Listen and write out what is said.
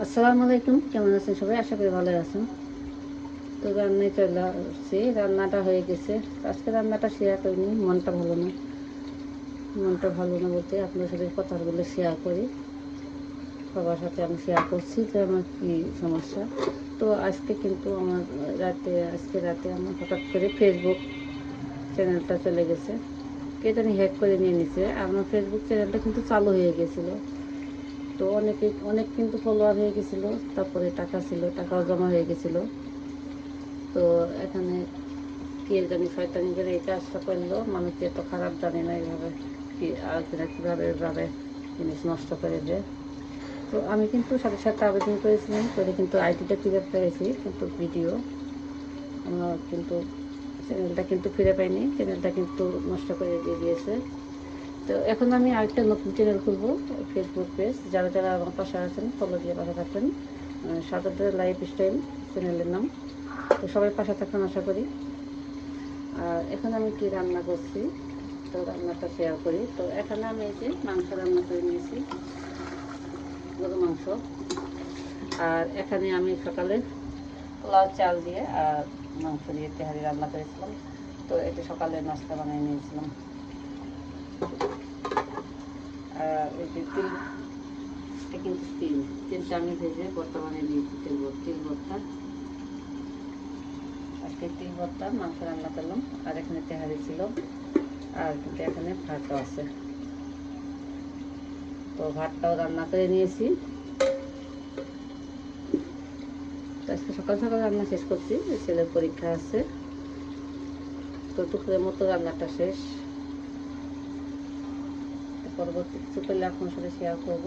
আসসালামু আলাইকুম, কেমন আছেন সবাই? আশা করি ভালো আছেন। তো রান্নায় চলে আসছি। রান্নাটা হয়ে গেছে। আজকে রান্নাটা শেয়ার করিনি, মনটা ভালো না। মনটা ভালো না বলতে আপনার সাথে কথাগুলো শেয়ার করি। সবার সাথে আমি শেয়ার করছি যে আমার কী সমস্যা। তো আজকে কিন্তু আমার রাতে, আজকে রাতে আমার হঠাৎ করে ফেসবুক চ্যানেলটা চলে গেছে। কে জানি হ্যাক করে নিয়ে নিছে। আমার ফেসবুক চ্যানেলটা কিন্তু চালু হয়ে গেছিল। তো অনেকে, অনেক কিন্তু ফলোয়ার হয়ে গেছিল, তারপরে টাকা ছিল, টাকাও জমা হয়ে গেছিল। তো এখানে কে জানি শয়তানি করে এই কাজটা করল মানুষ এত খারাপ জানে না এইভাবে কি, আর কীভাবে এভাবে জিনিস নষ্ট করে দেয়। তো আমি কিন্তু সাথে সাথে আবেদন করেছিলাম করে কিন্তু আইডিটা ফিরে পেয়েছি কিন্তু ভিডিও, আমার কিন্তু চ্যানেলটা কিন্তু ফিরে পাইনি চ্যানেলটা কিন্তু নষ্ট করে দিয়ে দিয়েছে। তো এখন আমি আরেকটা নতুন চ্যানেল খুলবো ফেসবুক পেজ যারা যারা আমার পাশে আছেন ফলো দিয়ে পাশে থাকবেন। সাগরদের লাইফ স্টাইল চ্যানেলের নাম। তো সবাই পাশে থাকবেন, আশা করি। আর এখন আমি কি রান্না করছি, তো রান্নাটা শেয়ার করি। তো এখানে আমি এই যে মাংস রান্না করে নিয়েছি গরু মাংস। আর এখানে আমি সকালে পোলাও, চাল দিয়ে আর মাংস দিয়ে তেহারি রান্না করেছিলাম। তো এটা সকালে নাস্তা বানিয়ে নিয়েছিলাম। তিল ভর্তা। আজকে তিল ভর্তা, মাংস রান্না করলাম। আর এখানে তেহারি ছিল। আর এখানে আছে। তো ভাতটাও রান্না করে নিয়েছি। সকাল সকাল রান্না শেষ করছি। ছেলের পরীক্ষা আছে। তো দুপুরের মতো রান্নাটা শেষ। পরবর্তী কিছু করলে আপনার সাথে শেয়ার করব।